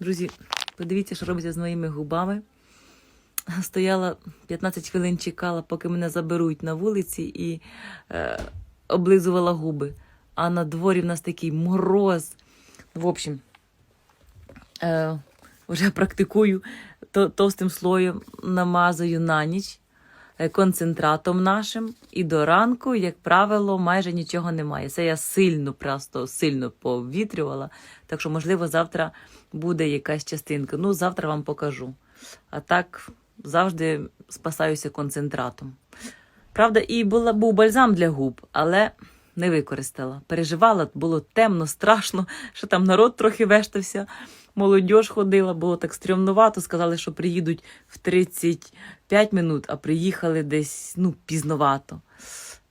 Друзі, подивіться, що робиться з моїми губами. Стояла 15 хвилин, чекала, поки мене заберуть на вулиці і е, облизувала губи. А на дворі в нас такий мороз. В общем, е, вже практикую то, товстим слоєм намазую на ніч концентратом нашим, і до ранку, як правило, майже нічого немає. Це я сильно, просто сильно повітрювала. Так що, можливо, завтра буде якась частинка. Ну, завтра вам покажу. А так завжди спасаюся концентратом. Правда, і була, був бальзам для губ, але не використала. Переживала, було темно, страшно, що там народ трохи вештався. Молодь ходила, було так стрьомнувато. Сказали, що приїдуть в 35 минут, а приїхали десь ну, пізновато.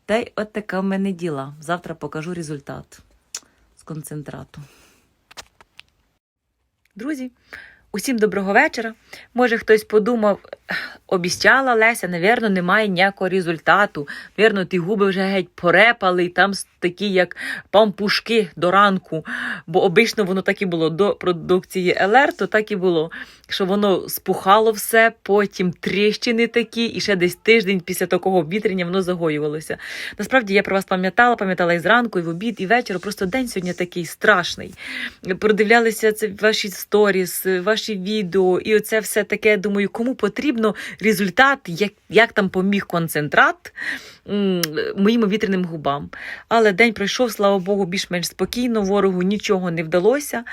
Та й от така в мене діла. Завтра покажу результат з концентрату. Друзі, усім доброго вечора. Може, хтось подумав, обіцяла Леся, навірно, немає ніякого результату. Вірно, ті губи вже геть порепали, і там такі, як пампушки до ранку. Бо обично воно так і було до продукції ЛР, то так і було. Що воно спухало все, потім тріщини такі, і ще десь тиждень після такого обвітрення воно загоювалося. Насправді я про вас пам'ятала, пам'ятала і зранку, і в обід, і вечір. Просто день сьогодні такий страшний. Продивлялися це ваші сторіс, ваші відео, і оце все таке. Думаю, кому потрібно результат, як, як там поміг концентрат моїм вітряним губам. Але день пройшов, слава Богу, більш-менш спокійно. Ворогу нічого не вдалося.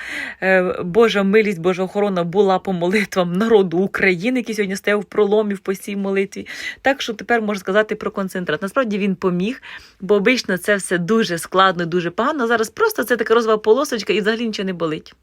Е, Божа милість, Божа охорона була по молитвам народу України, який сьогодні стояв в проломі в постій молитві. Так що тепер можна сказати про концентрат. Насправді він поміг, бо обично це все дуже складно, дуже погано. Зараз просто це така розова полосочка і взагалі нічого не болить.